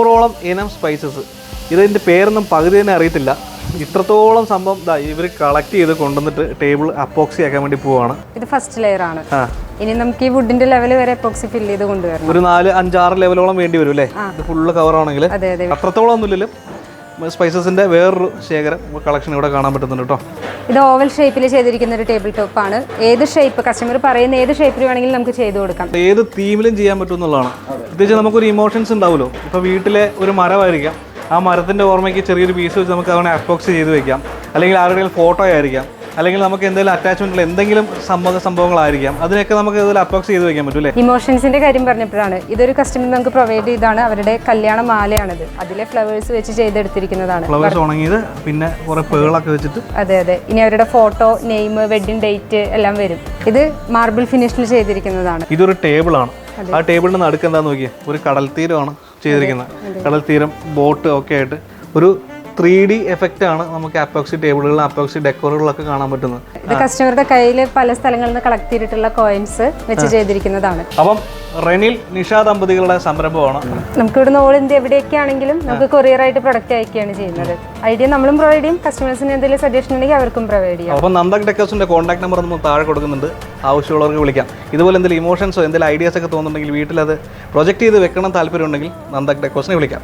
ഇരുന്നൂറോളം ഇനം സ്പൈസസ് ഇതിന്റെ പേരൊന്നും പകുതി തന്നെ അറിയത്തില്ല. ഇത്രത്തോളം സംഭവം ഇതാ ഇവർ കളക്ട് ചെയ്ത് കൊണ്ടുവന്നിട്ട് ടേബിൾ അപ്പോക്സി ആക്കാൻ വേണ്ടി പോവാണ്. ഇത് ഫസ്റ്റ് ലെയർ ആണ്. ഇനി നമുക്ക് ഈ വുഡിന്റെ ലെവൽ വരെ എപ്പോക്സി ഫിൽ ചെയ്ത് കൊണ്ടുവരണം. ഒരു നാല് അഞ്ചാറ് ലെവലോളം വേണ്ടി വരും അല്ലേ? ഇത് ഫുള്ള് കവർ ആണെങ്കിൽ അതെ അതെ. അത്രത്തോളം ഒന്നുമില്ലല്ലോ സ്പൈസസിന്റെ വേറൊരു ശേഖരം കളക്ഷൻ ഇവിടെ കാണാൻ പറ്റുന്നുണ്ട് കേട്ടോ. ഇത് ഓവൽ ഷേപ്പിൽ ചെയ്തിരിക്കുന്ന ഒരു ടേബിൾ ടോപ്പ് ആണ്. ഏത് ഷേപ്പ് കസ്റ്റമർ പറയുന്ന ഏത് ഷേപ്പിൽ വേണമെങ്കിലും നമുക്ക് ചെയ്തു കൊടുക്കാം. ഏത് തീമിലും ചെയ്യാൻ പറ്റും എന്നുള്ളതാണ്. പ്രത്യേകിച്ച് നമുക്കൊരു ഇമോഷൻസ് ഉണ്ടാവുമല്ലോ. ഇപ്പോൾ വീട്ടിലെ ഒരു മരമായിരിക്കാം. ആ മരത്തിന്റെ ഓർമ്മയ്ക്ക് ചെറിയൊരു പീസ് വെച്ച് നമുക്ക് അവനെ അപ്പോക്സ് ചെയ്ത് വെക്കാം. അല്ലെങ്കിൽ ആരുടെയും ഫോട്ടോ ആയിരിക്കാം. അല്ലെങ്കിൽ നമുക്ക് എന്തെങ്കിലും അറ്റാച്ച്മെന്റ് എന്തെങ്കിലും സംഭവ സംഭവങ്ങളായിരിക്കാം. അതിനൊക്കെ നമുക്ക് ഇതിൽ അപ്പോക്സ് ചെയ്ത് വെക്കാൻ പറ്റൂലേ ഇമോഷൻസിന്റെ കാര്യം പറഞ്ഞപ്പോഴാണ്. ഇതൊരു കസ്റ്റമർ നമുക്ക് പ്രൊവൈഡ് ചെയ്താണ് അവരുടെ കല്യാണ മാലയാണിത്. അതിലെ ഫ്ലവേഴ്സ് വെച്ച് ചെയ്തെടുത്തിരിക്കുന്നതാണ്. ഫ്ലവേഴ്സ് ഉണങ്ങിയത് പിന്നെ കുറെ പേളൊക്കെ വെച്ചിട്ട് അതെ അതെ. ഇനി അവരുടെ ഫോട്ടോ നെയിം വെഡിങ് ഡേറ്റ് എല്ലാം വരും. ഇത് മാർബിൾ ഫിനിഷിൽ ചെയ്തിരിക്കുന്നതാണ്. ഇതൊരു ടേബിൾ ആണ്. ആ ടേബിളിന് നടുക്ക് എന്താന്ന് നോക്കിയേ? ഒരു കടൽ തീരമാണ് ചെയ്തിരിക്കുന്നത്. കടൽ തീരം ബോട്ട് ഒക്കെ ആയിട്ട് ഒരു ത്രീ ഡി എഫക്റ്റ് ആണ് നമുക്ക് അപ്പോക്സി ടേബിളുകളും അപ്പോക്സി ഡെക്കോറുകളൊക്കെ കാണാൻ പറ്റുന്നത്. ഇത് കസ്റ്റമറുടെ കയ്യിൽ പല സ്ഥലങ്ങളിൽ നിന്ന് കളക്ട് ചെയ്തിട്ടുള്ള കോയിൻസ് വെച്ച് ചെയ്തിരിക്കുന്നതാണ്. അപ്പം റെനിൽ നിഷ ദമ്പതികളുടെ സംരംഭമാണ്. നമുക്ക് ഇവിടുന്ന് ഓൾ ഇന്ത്യ എവിടെയൊക്കെ ആണെങ്കിലും നമുക്ക് കൊറിയർ ആയിട്ട് പ്രൊഡക്റ്റ് അയക്കുകയാണ് ചെയ്യുന്നത്. ഐഡിയ നമ്മളും പ്രൊവൈഡ് ചെയ്യും കസ്റ്റമേഴ്സിന് എന്തെങ്കിലും സജഷൻ ഉണ്ടെങ്കിൽ അവർക്കും പ്രൊവൈഡ് ചെയ്യാം. അപ്പം നന്ദക് ഡെക്കേഴ്സിന്റെ കോൺടാക്ട് നമ്പർ നമ്മൾ താഴെ കൊടുക്കുന്നുണ്ട്. ആവശ്യമുള്ളവർക്ക് വിളിക്കാം. ഇതുപോലെ എന്തെങ്കിലും ഇമോഷൻസോ എന്തെങ്കിലും ഐഡിയാസ് ഒക്കെ തോന്നുന്നുണ്ടെങ്കിൽ വീട്ടിൽ അത് പ്രൊജക്ട് ചെയ്ത് വെക്കണം താല്പര്യം ഉണ്ടെങ്കിൽ നന്ദക് ഡെക്കേഴ്സിനെ വിളിക്കാം.